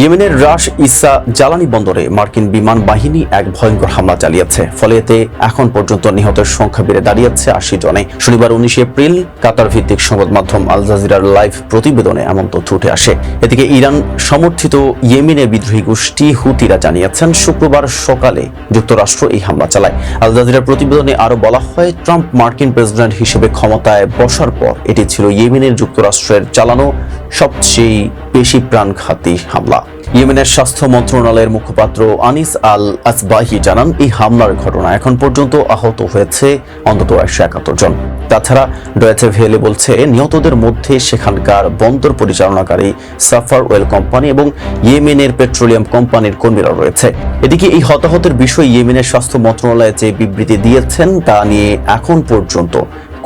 ইয়েমেনের রাশ ইসা জ্বালানি বন্দরে মার্কিন বিমান বাহিনী এক ভয়ঙ্কর হামলা চালিয়েছে। ফলে এতে এখন পর্যন্ত নিহতের সংখ্যা বেড়ে দাঁড়িয়েছে আশি জনে। শনিবার উনিশে এপ্রিল কাতার ভিত্তিক সংবাদ মাধ্যম আল জাজিরার লাইভ প্রতিবেদনে এমন তথ্য উঠে আসে। এদিকে ইরান সমর্থিত ইয়েমেনের বিদ্রোহী গোষ্ঠী হুতিরা জানিয়েছেন, শুক্রবার সকালে যুক্তরাষ্ট্র এই হামলা চালায়। আল জাজিরার প্রতিবেদনে আরও বলা হয়, ট্রাম্প মার্কিন প্রেসিডেন্ট হিসেবে ক্ষমতায় বসার পর এটি ছিল ইয়েমেনের যুক্তরাষ্ট্রের চালানো সবচেয়ে বেশি প্রাণঘাতী হামলা। ইয়েমেনের স্বাস্থ্য মন্ত্রণালয়ের মুখপাত্র আনিস আল আসবাহি জানান, এই হামলার ঘটনা এখন পর্যন্ত আহত হয়েছে অন্তত একশো একাত্তর জন। তাছাড়া ডয়েচে ভেলে বলছে, নিহতদের মধ্যে সেখানকার বন্দর পরিচালনাকারী সাফার ওয়েল কোম্পানি এবং ইয়েমেনের পেট্রোলিয়াম কোম্পানির কর্মীরা রয়েছে। এদিকে এই হতাহতের বিষয়ে ইয়েমেনের স্বাস্থ্য মন্ত্রণালয় যে বিবৃতি দিয়েছেন তা নিয়ে এখন পর্যন্ত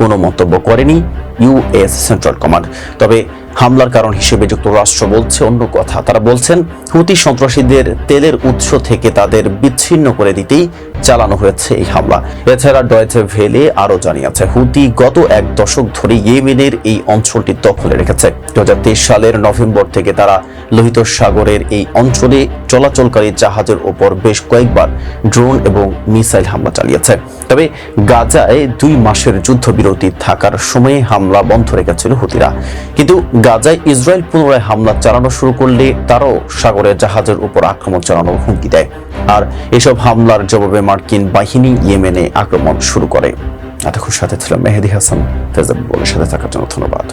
কোনো মন্তব্য করেনি। US central command. তবে হামলার কারণ হিসেবে যুক্তরাষ্ট্র বলছে অন্য কথা। তারা বলছেন, হুতি সন্ত্রাসীদের তেলের উৎস থেকে তাদের বিচ্ছিন্ন করে দিতেই চালানো হয়েছে এই হামলা। এছাড়া ডয়েচে ভেলে আরও জানিয়েছে, হুতি গত এক দশক ধরে ইয়েমেনের এই অঞ্চলটি দখলে রেখেছে। দু হাজার তেইশ সালের নভেম্বর থেকে তারা লোহিত সাগরের এই অঞ্চলে চলাচলকারী জাহাজের ওপর বেশ কয়েকবার ড্রোন এবং মিসাইল হামলা চালিয়েছে। তবে গাজায় দুই মাসের যুদ্ধবিরতি থাকার সময়ে হামলা বন্ধ রেখেছিল হুতিরা। কিন্তু গাজায় ইসরায়েল পুনরায় হামলা চালানো শুরু করলে তারাও সাগরে জাহাজের উপর আক্রমণ চালানোর হুমকি দেয়। আর এসব হামলার জবাবে মার্কিন বাহিনী ইয়েমেনে আক্রমণ শুরু করে। এতক্ষণ সাথে ছিল মেহেদি হাসান। ফেজাবুলের সাথে থাকার জন্য ধন্যবাদ।